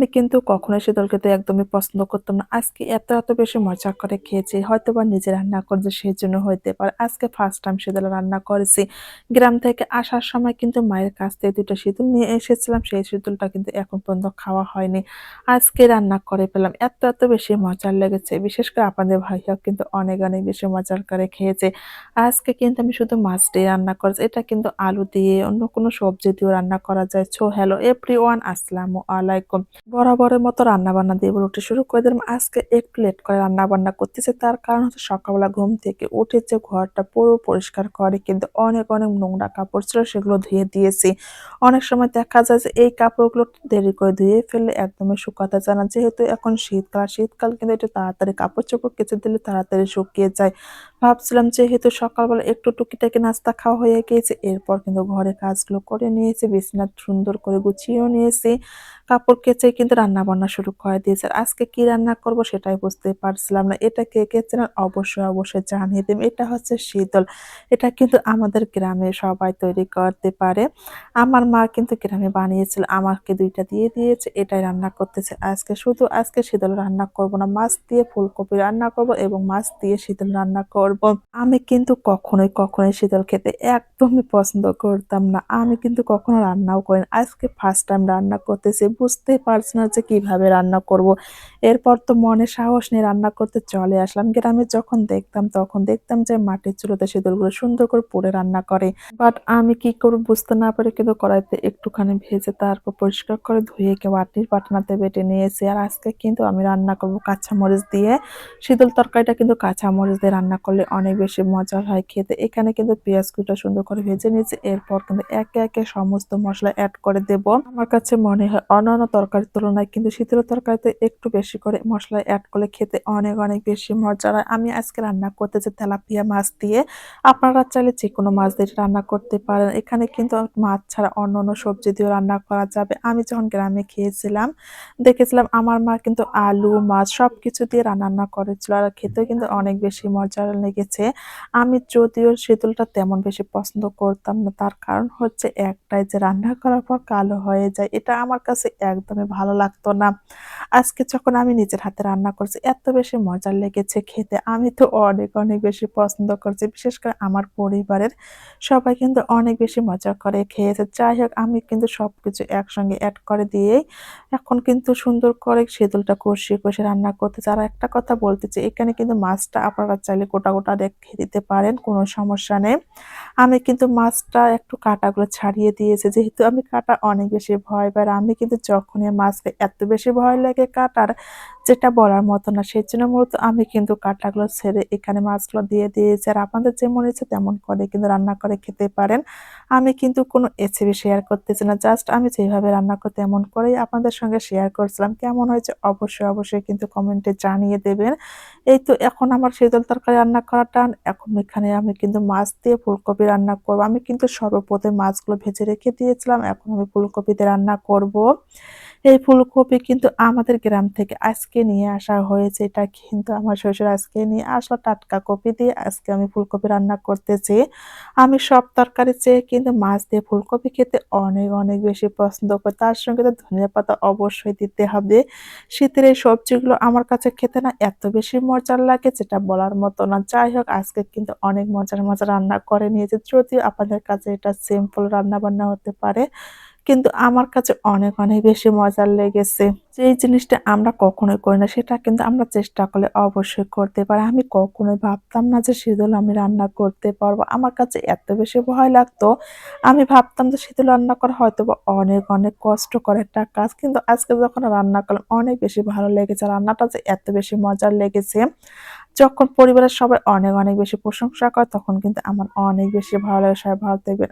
আমি কিন্তু কখনোই শীতল খেতে একদমই পছন্দ করতাম না। আজকে এত, এত বেশি মজা করে খেয়েছি। হয়তো বা নিজে রান্না করছে সেই জন্য হইতে পারে। আজকে ফার্স্ট টাইম শীতল রান্না করেছি। গ্রাম থেকে আসার সময় কিন্তু মায়ের কাছ থেকে ২ টা শীতল নিয়ে এসেছিলাম। সেই শীতলটা কিন্তু এখন পর্যন্ত খাওয়া হয়নি। আজকে রান্না করে পেলাম এত, এত বেশি মজার লেগেছে। বিশেষ করে আপনাদের ভাইয়াও কিন্তু অনেক, অনেক বেশি মজার করে খেয়েছে। আজকে কিন্তু আমি শুধু মাছ দিয়ে রান্না করেছি। এটা কিন্তু আলু দিয়ে অন্য কোনো সবজি দিয়েও রান্না করা যায়। সো হ্যালো এভরি ওয়ান আসসালামু আলাইকুম। বরাবরের মতো রান্নাবান্না দিয়ে রুটি শুরু করে দিলাম। আজকে একটু লেট করে রান্নাবান্না করতেছে তার কারণ হচ্ছে সকালবেলা ঘুম থেকে উঠেছে ঘরটা পুরো পরিষ্কার করে কিন্তু অনেক, অনেক নোংরা কাপড় ছিল সেগুলো ধুয়ে দিয়েছি। অনেক সময় দেখা যায় যে এই কাপড়গুলো দেরি করে ধুয়ে ফেললে একদমই শুকাতে চায় না। যেহেতু এখন শীতকাল, শীতকাল কিন্তু একটু তাড়াতাড়ি কাপড়-চোপড় কেচে দিলে তাড়াতাড়ি শুকিয়ে যায়। ভাবছিলাম যেহেতু সকালবেলা একটু টুকিটাকি নাস্তা খাওয়া হয়ে গিয়েছে, এরপর কিন্তু ঘরে কাজগুলো করে নিয়েছি, বিছানা সুন্দর করে গুছিয়েও নিয়েছি, কাপড় কেচে কিন্তু রান্না বান্না শুরু করে দিয়েছে। আর আজকে কি রান্না করব সেটাই বুঝতে পারছিলাম না, এটা কে কে চেনেন? অবশ্যই অবশ্যই জানিয়ে দেবেন। এটা হচ্ছে শীতল, এটা কিন্তু আমাদের গ্রামে সবাই তৈরি করতে পারে। আমার মা কিন্তু গ্রামে বানিয়েছিল, আমাকে দুইটা দিয়ে দিয়েছে, এটাই রান্না করতেছে। আজকে শুধু আজকে শীতল রান্না করব না, মাছ দিয়ে ফুলকপি রান্না করব এবং মাছ দিয়ে শীতল রান্না করব আমি কিন্তু কখনোই কখনোই শীতল খেতে একদমই পছন্দ করতাম না। আমি কিন্তু কখনো রান্নাও করি আজকে ফার্স্ট টাইম রান্না করতেছি। বুঝতেই পারছি না যে কীভাবে রান্না করব। এরপর তো মনে সাহস নিয়ে রান্না করতে চলে আসলাম। গ্রামে যখন দেখতাম, তখন দেখতাম যে মাটির চুলোতে শীতলগুলো সুন্দর করে পুড়ে রান্না করে। বাট আমি কি করব বুঝতে না পারে কিন্তু কড়াইতে একটুখানি ভেজে তারপর পরিষ্কার করে ধুয়ে কেউ বাটির পাটনাতে বেটে নিয়েছি। আর আজকে কিন্তু আমি রান্না করব কাঁচামরিচ দিয়ে। শীতল তরকারিটা কিন্তু কাঁচামরিচ দিয়ে রান্না করলে অনেক বেশি মজার হয় খেতে। এখানে কিন্তু পেঁয়াজ সুন্দর করে ভেজে নিয়েছি। এরপর কিন্তু একে একে সমস্ত মশলা অ্যাড করে দেব। আমার কাছে মনে হয় অন্যান্য তরকারির তুলনায় কিন্তু শীতল তরকারিতে একটু বেশি করে মশলা অ্যাড করলে খেতে অনেক অনেক বেশি মজার হয়। আমি আজকে রান্না করতে করতেছি তেলাপিয়া মাছ দিয়ে, আপনারা চাইলে যে কোনো মাছ দিয়ে রান্না করতে পারেন। এখানে কিন্তু মাছ ছাড়া অন্য অন্য সবজি দিয়েও রান্না করা যাবে। আমি যখন গ্রামে খেয়েছিলাম, দেখেছিলাম আমার মা কিন্তু আলু, মাছ সব কিছু দিয়ে রান্না করেছিল। আর খেতেও কিন্তু অনেক বেশি মজার লেগেছে। আমি যদিও শীতলটা তেমন বেশি পছন্দ করতাম না, তার কারণ হচ্ছে একটাই যে রান্না করার পর কালো হয়ে যায়, এটা আমার কাছে একদমই ভালো লাগতো না। আজকে যখন আমি নিজের হাতে রান্না করছি, এত বেশি মজার লেগেছে খেতে। আমি তো অনেক অনেক বেশি পছন্দ করছি। বিশেষ করে আমার পরিবারের সবাই কিন্তু অনেক বেশি মজা করে খেয়েছে। যাই হোক, আমি কিন্তু সব কিছু একসঙ্গে অ্যাড করে দিয়েই এখন কিন্তু সুন্দর করে সেদুলটা কষিয়ে কষিয়ে রান্না করতে যারা একটা কথা বলতেছে এখানে কিন্তু মাছটা আপনারা চাইলে গোটা গোটা রেখে দিতে পারেন, কোনো সমস্যা নেই। আমি কিন্তু মাছটা একটু কাটাগুলো ছাড়িয়ে দিয়েছি। যেহেতু আমি কাটা অনেক বেশি ভয় পাই আমি কিন্তু যখনই মাছকে এত বেশি ভয় লাগে কাটার যেটা বলার মতো না, সেই জন্য মূলত আমি কিন্তু কাটাগুলো ছেড়ে এখানে মাছগুলো দিয়ে দিয়েছি। আর আপনাদের যেমন ইচ্ছে তেমন করে কিন্তু রান্না করে খেতে পারেন। আমি কিন্তু কোনো রেসিপি শেয়ার করতেছি না, জাস্ট আমি যেভাবে রান্না করতে এমন করেই আপনাদের সঙ্গে শেয়ার করছিলাম। কেমন হয়েছে অবশ্যই অবশ্যই কিন্তু কমেন্টে জানিয়ে দেবেন। এই তো এখন আমার শীতল তরকারি রান্না করা টান। এখন এখানে আমি কিন্তু মাছ দিয়ে ফুলকপি রান্না করব। আমি কিন্তু সর্বপ্রথমে মাছগুলো ভেজে রেখে দিয়েছিলাম। এখন আমি ফুলকপিতে রান্না করব। এই ফুলকপি কিন্তু আমাদের গ্রাম থেকে আজকে নিয়ে আসা হয়েছে। এটা কিন্তু আমার শ্বশুর আজকে নিয়ে আসলো টাটকা কপি দিয়ে। আজকে আমি ফুলকপি রান্না করতেছি। আমি সব তরকারি চেয়ে কিন্তু মাছ দিয়ে ফুলকপি খেতে অনেক অনেক বেশি পছন্দ করি। তার সঙ্গে তো ধনিয়া পাতা অবশ্যই দিতে হবে। শীতের এই সবজিগুলো আমার কাছে খেতে না এত বেশি মজার লাগে যেটা বলার মতো না। যাই হোক, আজকে কিন্তু অনেক মজার মজার রান্না করে নিয়েছে। যদিও আপনাদের কাছে এটা সিম্পল রান্না বান্না হতে পারে। কিন্তু আমার কাছে অনেক অনেক বেশি মজার লেগেছে। যে জিনিসটা আমরা কখনোই করি না, সেটা কিন্তু আমরা চেষ্টা করলে অবশ্যই করতে পারি। আমি কখনোই ভাবতাম না যে শীতল আমি রান্না করতে পারব। আমার কাছে এত বেশি ভয় লাগতো। আমি ভাবতাম যে শীতল রান্না করা হয়তো বা অনেক অনেক কষ্ট করে একটা কাজ, কিন্তু আজকে যখন রান্না করলাম, অনেক বেশি ভালো লেগেছে। রান্নাটা যে এত বেশি মজার লেগেছে, যখন পরিবারের সবাই অনেক অনেক বেশি প্রশংসা করে, তখন কিন্তু আমার অনেক বেশি ভালো লাগে। সবাই ভালো থাকবেন।